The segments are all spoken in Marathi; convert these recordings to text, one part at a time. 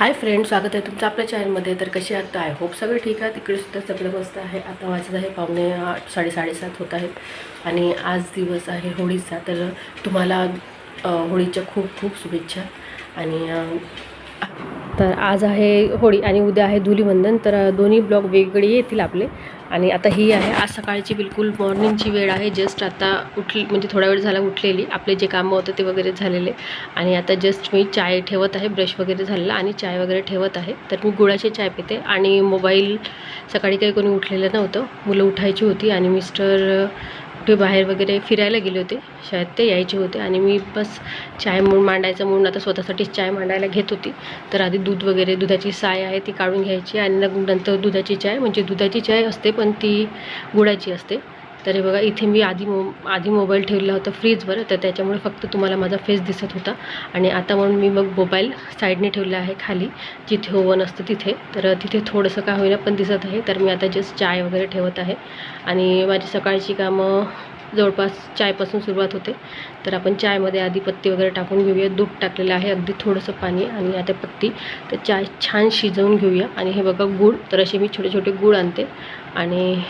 हाय फ्रेंड स्वागत आहे तुमचं आपल्या चॅनलमध्ये तर कसे आहात? आय होप सगळे ठीक आहे तिकडे सुद्धा सगळं मस्त आहे. आता वाजत आहे पावणे आठ साडे साडेसात होत आहेत आणि आज दिवस आहे होळीचा. तर तुम्हाला होळीच्या खूप खूप शुभेच्छा. आणि तर आज आहे होळी आणि उद्या आहे धुलीवंदन. तर दोन्ही ब्लॉग वेगवेगळे येतील आपले. आणि आता ही आहे. आज सकाळची बिलकुल मॉर्निंगची वेळ आहे. जस्ट आता उठली म्हणजे थोडा वेळ झाला उठलेली. आपले जे कामं होतं ते वगैरे झालेले. आणि आता जस्ट मी चाय ठेवत आहे. ब्रश वगैरे झालेला आणि चाय वगैरे ठेवत आहे. तर मी गुळाची चाय पिते. आणि मोबाईल सकाळी काही कोणी उठलेलं नव्हतं. मुलं उठायची होती आणि मिस्टर कुठे बाहेर वगैरे फिरायला गेले होते शाळेत ते यायचे होते आणि मी बस चाय म्हणून मांडायचं म्हणून आता स्वतःसाठीच चाय मांडायला घेत होती. तर आधी दूध वगैरे दुधाची साय आहे ती काढून घ्यायची आणि नंतर दुधाची चाय म्हणजे दुधाची चाय असते पण ती गुळाची असते. तर हे बघा इथे मी आधी मो आधी मोबाईल ठेवला होता फ्रीजवर तर त्याच्यामुळे फक्त तुम्हाला माझा फेस दिसत होता. आणि आता म्हणून मी मग मोबाईल साईडने ठेवला आहे खाली. जिथे ओवन असतं तिथे. तर तिथे थोडंसं का होईना पण दिसत आहे. तर मी आता जस्ट चाय वगैरे ठेवत आहे. आणि माझी सकाळची कामं जवळपास चायपासून सुरुवात होते. तर आपण चायमध्ये आधी पत्ती वगैरे टाकून घेऊया. दूध टाकलेलं आहे. अगदी थोडंसं पाणी आणि आता पत्ती. तर चाय छान शिजवून घेऊया. आणि हे बघा गूळ. तर असे मी छोटे छोटे गूळ आणते. आणि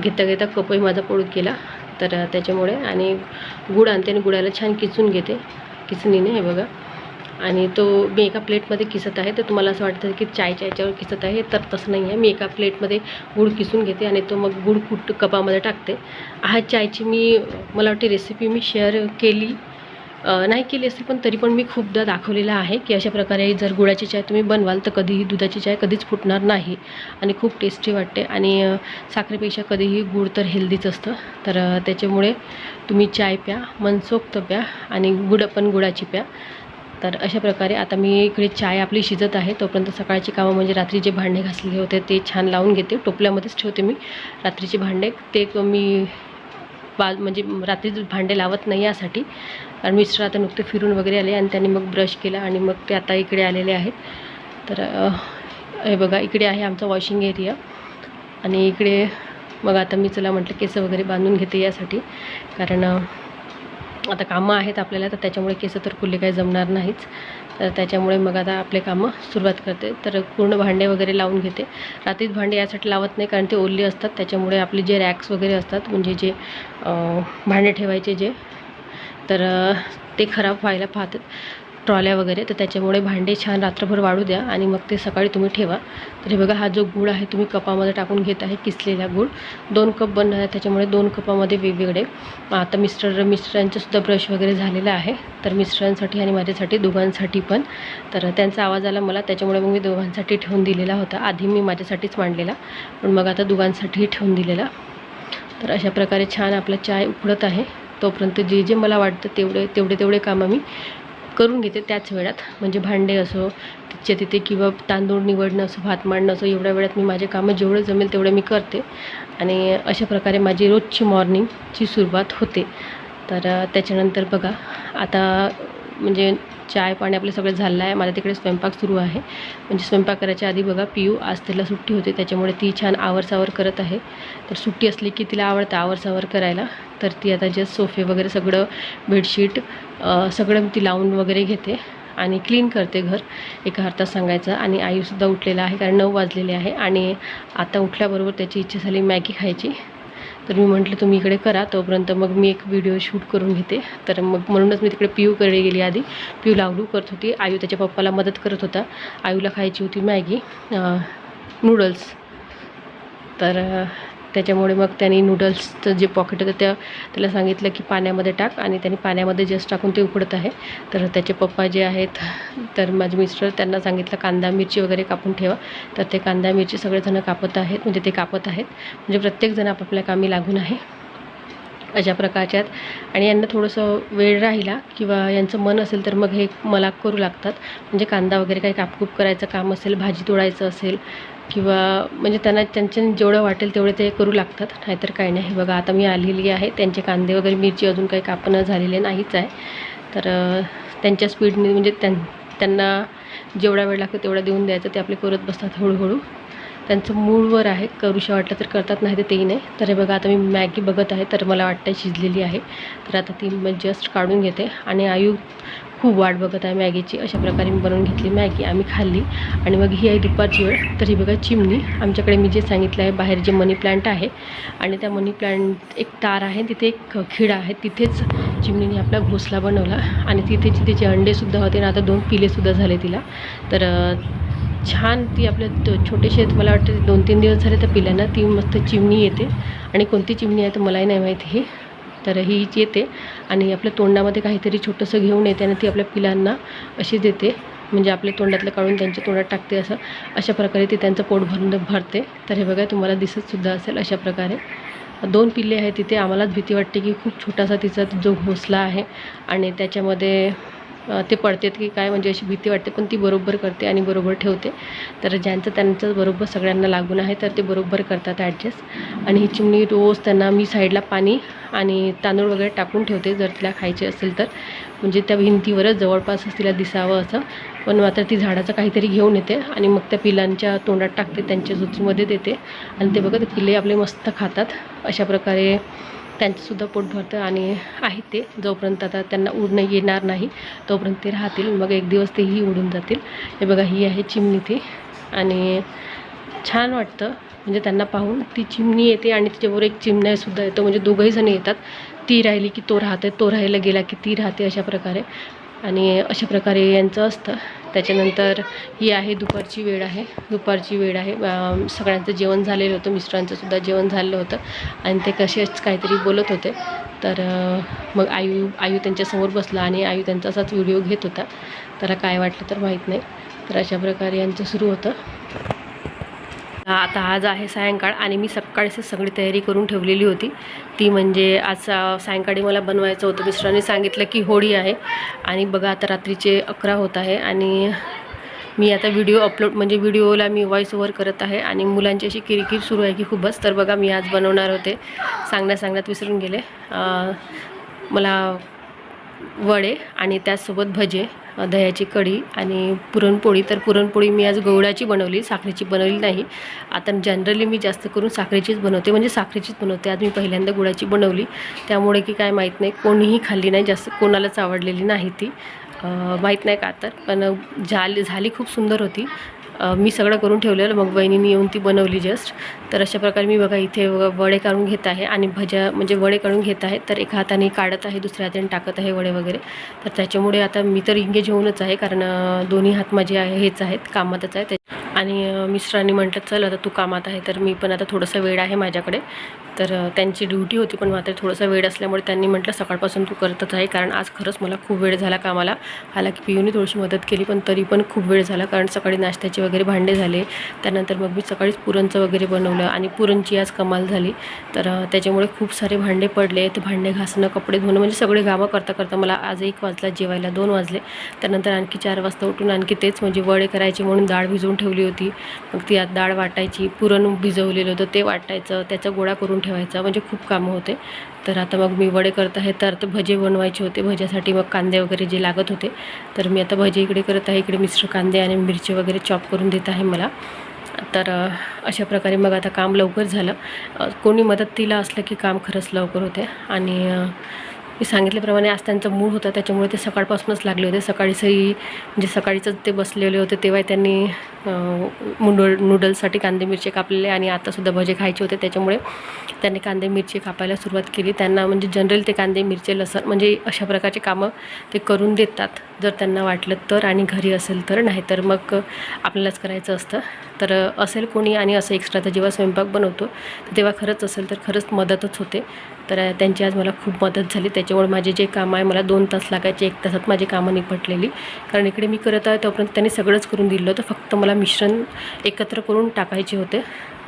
घेता घेता कपही माझा पडून गेला. तर त्याच्यामुळे आणि गुळ आणते आणि गुळाला छान किसून घेते. किसणीने हे बघा. आणि तो मी एका प्लेटमध्ये किसत आहे. तर तुम्हाला असं वाटतं की चायच्या याच्यावर किसत आहे. तर तसं नाही आहे. मी एका प्लेटमध्ये गुळ किसून घेते आणि तो मग गुळ कुट कपामध्ये टाकते. हा चायची मी मला वाटते रेसिपी मी शेअर केली. नाही केली असेल पण तरी पण मी खूपदा दाखवलेलं आहे की अशा प्रकारे जर गुळाची चाय तुम्ही बनवाल तर कधीही दुधाची चाय कधीच फुटणार नाही आणि खूप टेस्टी वाटते आणि साखरेपेक्षा कधीही गुळ तर हेल्दीच असतं. तर त्याच्यामुळे तुम्ही चाय प्या मनसोक्त प्या आणि गुड पण गुळाची प्या. तर अशा प्रकारे आता मी इकडे चाय आपली शिजत आहे तोपर्यंत सकाळची कामं म्हणजे रात्री जे भांडे घासलेले होते ते छान लावून घेते. टोपल्यामध्येच ठेवते मी. रात्रीचे भांडे ते मी बा म्हणजे रात्री भांडे लावत नाही यासाठी. कारण मिस्टर आता नुकते फिरून वगैरे आले आणि त्यांनी मग ब्रश केला आणि मग ते आता इकडे आलेले आहेत. तर हे बघा इकडे आहे आमचा वॉशिंग एरिया. आणि इकडे मग आता मी चला म्हटलं केस वगैरे बांधून घेते यासाठी. कारण आता कामं आहेत आपल्याला तर त्याच्यामुळे केसं तर खुले काही जमणार नाहीच तर त्याच्यामुळे मग आता आपले कामं सुरुवात करते. तर पूर्ण भांडे वगैरे लावून घेते. रात्रीच भांडे यासाठी लावत नाही कारण ते ओल्ले असतात. त्याच्यामुळे आपले जे रॅक्स वगैरे असतात म्हणजे जे भांडे ठेवायचे जे तर ते खराब व्हायला पाहतात. ट्रॉल्या वगैरे तर त्याच्यामुळे भांडे छान रात्रभर वाढू द्या आणि मग ते सकाळी तुम्ही ठेवा. तर हे बघा हा जो गूळ आहे तुम्ही कपामध्ये टाकून घेत आहे किसलेला गूळ. दोन कप बनणार आहे त्याच्यामुळे दोन कपामध्ये वेगवेगळे. आता मिस्टर मिस्टरांचंसुद्धा ब्रश वगैरे झालेला आहे. तर मिस्टरांसाठी आणि माझ्यासाठी दोघांसाठी पण. तर त्यांचा आवाज आला मला त्याच्यामुळे मग मी दोघांसाठी ठेवून दिलेला होता. आधी मी माझ्यासाठीच मांडलेला पण मग आता दोघांसाठीही ठेवून दिलेला. तर अशा प्रकारे छान आपला चाय उकडत आहे. तोपर्यंत जे जे मला वाटतं तेवढे तेवढे तेवढे कामं मी करून घेते त्याच वेळात. म्हणजे भांडे असो तिथच्या तिथे किंवा तांदूळ निवडणं असो भात मांडणं असो एवढ्या वेळात मी माझे कामं जेवढं जमेल तेवढं मी करते. आणि अशा प्रकारे माझी रोजची मॉर्निंगची सुरुवात होते. तर त्याच्यानंतर बघा आता म्हणजे चाय पाणी आपलं सगळं झालं आहे. माझ्या तिकडे स्वयंपाक सुरू आहे. म्हणजे स्वयंपाक करायच्या आधी बघा पियू आज तिला सुट्टी होते त्याच्यामुळे ती छान आवरसावर करत आहे. तर सुट्टी असली की तिला आवडतं आवरसावर करायला. तर ती आता जस्ट सोफे वगैरे सगळं बेडशीट सगळं ती लावून वगैरे घेते आणि क्लीन करते घर. एका हातात सांगायचं. आणि आईसुद्धा उठलेला आहे कारण नऊ वाजलेले आहे. आणि आता उठल्याबरोबर त्याची इच्छा झाली मॅगी खायची. तर मी म्हटलं तुम्ही इकडे करा. तोपर्यंत मग मी एक व्हिडिओ शूट करून घेते. तर मग म्हणूनच मी तिकडे पियूकडे गेली आधी. पिऊ लावलू करत होती. आयू त्याच्या पप्पाला मदत करत होता. आयूला खायची होती मॅगी नूडल्स तर त्याच्यामुळे मग त्यांनी नूडल्सचं जे पॉकेट होतं त्या त्याला सांगितलं की पाण्यामध्ये टाक आणि त्यांनी पाण्यामध्ये जस्ट टाकून ते उकडत आहे. तर त्याचे पप्पा जे आहेत तर माझे मिस्टर त्यांना सांगितलं कांदा मिरची वगैरे कापून ठेवा. तर ते कांदा मिरची सगळेजणं कापत आहेत म्हणजे ते कापत आहेत. म्हणजे प्रत्येकजण आपापल्या कामी लागून आहे. अशा प्रकारच्यात. आणि यांना थोडंसं वेळ राहिला किंवा यांचं मन असेल तर मग हे मला करू लागतात. म्हणजे कांदा वगैरे काही कापकूप करायचं काम असेल भाजी तोडायचं असेल किंवा म्हणजे त्यांना त्यांच्या जेवढं वाटेल तेवढे ते करू लागतात. नाहीतर काही नाही. बघा आता मी आलेली आहे. त्यांचे कांदे वगैरे मिरची अजून काही कापणं झालेले नाहीच आहे. तर त्यांच्या स्पीडने म्हणजे त्यां त्यांना जेवढा वेळ लागतो तेवढा देऊन द्यायचं. ते आपले करत बसतात हळूहळू. त्यांचं मूळवर आहे. करूशा वाटलं तर करतात नाही तर तेही नाही. तर हे बघा आता मी मॅगी बघत आहे. तर मला वाटतं शिजलेली आहे. तर आता ती मी जस्ट काढून घेते. आणि आयु खूप वाट बघत आहे मॅगीची. अशा प्रकारे मी बनवून घेतली मॅगी. आम्ही खाल्ली. आणि मग ही आहे दुपारची वेळ. तर ही बघा चिमणी. आमच्याकडे मी जे सांगितलं आहे बाहेर जे मनी प्लांट आहे आणि त्या मनी प्लांट एक तार आहे तिथे एक खिडा आहे. तिथेच चिमणीने आपला घोसला बनवला आणि तिथेच तिचे अंडेसुद्धा होते आणि आता दोन पिलेसुद्धा झाले तिला. तर छान ती आपल्या छोटेसे मला वाटतं दोन तीन दिवस झाले त्या पिल्यांना. ती मस्त चिमणी येते. आणि कोणती चिमणी आहे तर मलाही नाही माहिती ही. तर ही येते. आणि आपल्या तोंडामध्ये काहीतरी छोटंसं घेऊन येते आणि ती आपल्या पिलांना अशी देते. म्हणजे आपल्या तोंडातलं काढून त्यांच्या तोंडात टाकते असं. अशा प्रकारे ती त्यांचं पोट भरून भरते. तर हे बघा तुम्हाला दिसतसुद्धा असेल अशा प्रकारे. दोन पिल्ले आहेत तिथे. आम्हालाच भीती वाटते की खूप छोटासा तिचा जो घोसला आहे आणि त्याच्यामध्ये ते पडतात की काय म्हणजे अशी भीती वाटते पण ती बरोबर करते आणि बरोबर ठेवते. तर ज्यांचं त्यांचं बरोबर सगळ्यांना लागून आहे तर ते बरोबर करतात ॲडजस्ट आणि ही चिमणी रोज त्यांना मी साईडला पाणी आणि तांदूळ वगैरे टाकून ठेवते जर तिला खायचे असेल तर. म्हणजे त्या भिंतीवरच जवळपासच तिला दिसावं असं. पण मात्र ती झाडाचं काहीतरी घेऊन येते आणि मग त्या पिलांच्या तोंडात टाकते त्यांच्या जुचीमध्ये देते. आणि ते बघा ते पिल्ले आपले मस्त खातात. अशा प्रकारे त्यांचंसुद्धा पोट भरतं आणि आहे ते. जोपर्यंत आता त्यांना उडणं येणार नाही तोपर्यंत ते राहतील. मग एक दिवस तेही उडून जातील. हे बघा ही आहे चिमणी ती. आणि छान वाटतं. म्हणजे त्यांना पाहून ती चिमणी येते आणि तिच्याबरोबर एक चिमण्यासुद्धा येतो. म्हणजे दोघंही जण येतात. ती राहिली की तो राहते तो राहायला गेला की ती राहते अशा प्रकारे. आणि अशा प्रकारे यांचं असतं. त्याच्यानंतर ही आहे दुपारची वेळ आहे. दुपारची वेळ आहे. सगळ्यांचं जेवण झालेलं होतं. मिस्टरांचंसुद्धा जेवण झालेलं होतं. आणि ते कसेच काहीतरी बोलत होते. तर मग आयू आयू त्यांच्यासमोर बसला आणि आयू त्यांचा असाच व्हिडिओ घेत होता. त्याला काय वाटलं तर माहीत नाही. तर अशा प्रकारे यांचं सुरू होतं. आता आज आहे सायंकाळ आणि मी सकाळीच सगळी तयारी करून ठेवलेली होती. ती म्हणजे आज सायंकाळी मला बनवायचं होतं. मिस्टरांनी सांगितलं की होळी आहे आणि बघा आता रात्रीचे अकरा होत आहे आणि मी आता व्हिडिओ अपलोड म्हणजे व्हिडिओला मी व्हॉइस ओव्हर करत आहे आणि मुलांची अशी किरकिर सुरू आहे की खूपच. तर बघा मी आज बनवणार होते. सांगण्यात सांगण्यात विसरून गेले. मला वडे आणि त्याचसोबत भजे दह्याची कढी आणि पुरणपोळी. तर पुरणपोळी मी आज गवळ्याची बनवली साखरेची बनवली नाही. आता जनरली मी जास्त करून साखरेचीच बनवते म्हणजे साखरेचीच बनवते. आज मी पहिल्यांदा गुळाची बनवली. त्यामुळे की काय माहीत नाही कोणीही खाल्ली नाही जास्त कोणालाच आवडलेली नाही ती. माहीत नाही का तर पण झाली झाली खूप सुंदर होती. मी सगळं करून ठेवलेलं मग वहिनीने येऊन ती बनवली जस्ट तर अशा प्रकारे मी बघा इथे वडे काढून घेत आहे आणि भज्या म्हणजे वडे काढून घेत आहे. तर एका हाताने काढत आहे दुसऱ्या हाताने टाकत आहे वडे वगैरे. तर त्याच्यामुळे आता मी तर इंगेज होऊनच आहे कारण दोन्ही हात माझे आहे हेच आहेत कामातच आहे. त्या आणि मिस्टरांनी म्हटलं चल आता तू कामात आहे तर मी पण आता थोडंसं वेळ आहे माझ्याकडे. तर त्यांची ड्युटी होती पण मात्र थोडंसं वेळ असल्यामुळे त्यांनी म्हटलं सकाळपासून तू करतच आहे कारण आज खरंच मला खूप वेळ झाला कामाला. हालाकी पियूने थोडीशी मदत केली पण तरी पण खूप वेळ झाला कारण सकाळी नाश्त्याचे वगैरे भांडे झाले. त्यानंतर मग मी सकाळीच पुरणचं वगैरे बनवलं आणि पुरणची आज कमाल झाली. तर त्याच्यामुळे खूप सारे भांडे पडले ते भांडे घासणं कपडे धुणं म्हणजे सगळे कामं करता करता मला आज एक वाजला जेवायला दोन वाजले. त्यानंतर आणखी चार वाजता उठून आणखी तेच म्हणजे वडे करायचे म्हणून डाळ भिजवून ठेवली होती. मग ती आत डाळ वाटायची पुरण भिजवलेलं होतं ते वाटायचं त्याचा गोळा करून ठेवायचा म्हणजे खूप कामं होते. तर आता मग मी वडे करत आहे तर आता भजे बनवायचे होते. भज्यासाठी मग कांदे वगैरे जे लागत होते. तर मी आता भजे इकडे करत आहे. इकडे मिश्र कांदे आणि मिरची वगैरे चॉप करून देत आहे मला. तर अशा प्रकारे मग आता काम लवकर झालं. कोणी कोणी मदतीला असलं की काम खरंच लवकर होते. आणि मी सांगितल्याप्रमाणे आज त्यांचा मूड होता त्याच्यामुळे ते सकाळपासूनच लागले होते. सकाळीचंही म्हणजे सकाळीचंच ते बसलेले होते तेव्हा त्यांनी नूडल नूडल्ससाठी कांदे मिरचे कापलेले आणि आतासुद्धा भजे खायचे होते. त्याच्यामुळे त्यांनी कांदे मिरची कापायला सुरुवात केली. त्यांना म्हणजे जनरल ते कांदे मिरचे लसण म्हणजे अशा प्रकारचे कामं ते करून देतात. जर त्यांना वाटलं तर आणि घरी असेल तर. नाही तर मग आपल्यालाच करायचं असतं. तर असेल कोणी आणि असं एक्स्ट्राचा जेव्हा स्वयंपाक बनवतो तर तेव्हा खरंच असेल तर खरंच मदतच होते. तर त्यांची आज मला खूप मदत झाली. त्याच्यामुळे माझे जे काम आहे मला दोन तास लागायचे एक तासात माझी कामं निपटलेली. कारण इकडे मी करत आहे तोपर्यंत त्यांनी सगळंच करून दिलं होतं. फक्त मला मिश्रण एकत्र करून टाकायचे होते.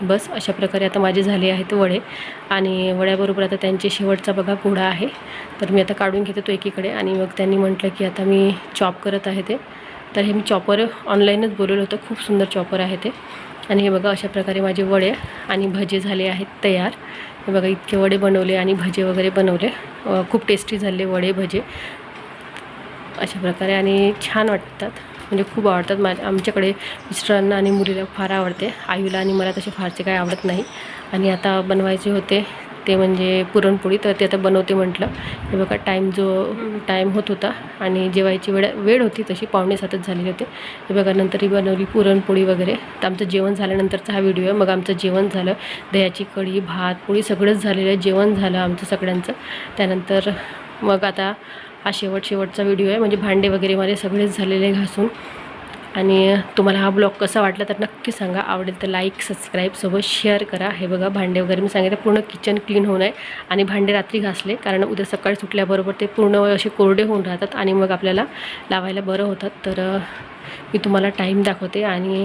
बस अशा प्रकारे आता माझे झाले आहेत वडे. आणि वड्याबरोबर आता त्यांचे शेवटचा बघा घोडा आहे. तर मी आता काढून घेते तो एकीकडे. आणि मग त्यांनी म्हटलं की आता मी चॉप करत आहे ते. तर हे मी चॉपर ऑनलाईनच बोलवलं होतं. खूप सुंदर चॉपर आहे ते. आणि हे बघा अशा प्रकारे माझे वडे आणि भजे झाले आहेत तयार. हे बघा इतके वडे बनवले आणि भजे वगैरे बनवले. खूप टेस्टी झाले वडे भजे. अशा प्रकारे आणि छान वाटतात. म्हणजे खूप आवडतात. माझ्या आमच्याकडे मिस्टरांना आणि मुलीला फार आवडते. आईला आणि मला तसे फारसे काही आवडत नाही. आणि आता बनवायचे होते ते म्हणजे पुरणपोळी तर ते आता बनवते म्हटलं. हे बघा टाईम जो टाईम होत होता आणि जेवायची वेळ वेळ होती तशी पाहुणे सातच झालेले होते. हे बघा नंतर ही बनवली पुरणपोळी वगैरे. तर आमचं जेवण झाल्यानंतरचा हा व्हिडिओ आहे. मग आमचं जेवण झालं. दह्याची कढी भात पोळी सगळंच झालेलं आहे. जेवण झालं आमचं सगळ्यांचं. त्यानंतर मग आता हा शेवट शेवटचा व्हिडिओ आहे. म्हणजे भांडे वगैरे माझे सगळेच झालेले घासून. आणि तुम्हाला हा ब्लॉग कसा वाटला तर नक्की सांगा. आवडेल तर लाईक सबस्क्राईब सोबत शेअर करा. हे बघा भांडे वगैरे मी सांगितलं पूर्ण किचन क्लीन होऊन आहे. आणि भांडे रात्री घासले कारण उद्या सकाळी सुटल्याबरोबर ते पूर्ण असे कोरडे होऊन राहतात आणि मग आपल्याला लावायला बरं होतात. तर मी तुम्हाला टाईम दाखवते आणि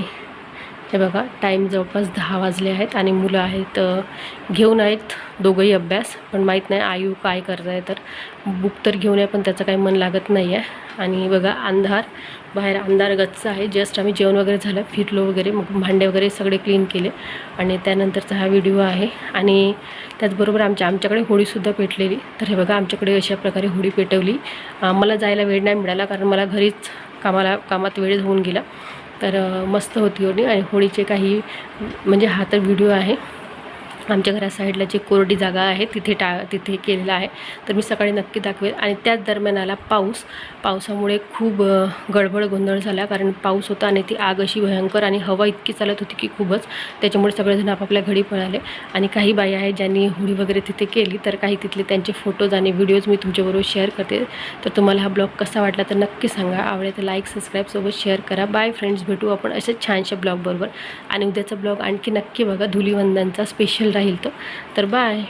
हे बघा टाईम जवळपास दहा वाजले आहेत आणि मुलं आहेत घेऊन आहेत दोघंही अभ्यास. पण माहीत नाही आयु काय करत आहे तर. बुक तर घेऊन आहे पण त्याचं काही मन लागत नाही आहे आणि बघा अंधार. बाहेर अंधार गच्च आहे. जस्ट आम्ही जेवण वगैरे झालं फिरलो वगैरे मग भांडे वगैरे सगळे क्लीन केले. आणि त्यानंतरचा हा व्हिडिओ आहे. आणि त्याचबरोबर आमच्या आमच्याकडे होळीसुद्धा पेटलेली. तर हे बघा आमच्याकडे अशा प्रकारे होळी पेटवली. मला जायला वेळ नाही मिळाला कारण मला घरीच कामाला कामात वेळ होऊन गेला. तर मस्त होती होळी आणि होळीचे काही म्हणजे हा तर व्हिडिओ आहे. आमच्या घरा साईडला जी कोरडी जागा आहे तिथे टा तिथे केलेलं आहे. तर मी सकाळी नक्की दाखवेल. आणि त्याच दरम्यान आला पाऊस. पावसामुळे खूप गडबड गोंधळ झाला. कारण पाऊस होता आणि ती आग अशी भयंकर आणि हवा इतकी चालत होती की खूपच. त्याच्यामुळे सगळेजण आपापल्या घरी पळाले. आणि काही बाई आहेत ज्यांनी होळी वगैरे तिथे केली. तर काही तिथले त्यांचे फोटोज आणि व्हिडिओज मी तुमच्याबरोबर शेअर करते. तर तुम्हाला हा ब्लॉग कसा वाटला तर नक्की सांगा. आवडेल तर लाईक सबस्क्राईबसोबत शेअर करा. Bye friends. भेटू आपण असेच छानशा ब्लॉगबरोबर. आणि उद्याचा ब्लॉग आणखी नक्की बघा. धुलीवंदनचा स्पेशल राहील तो. तर बाय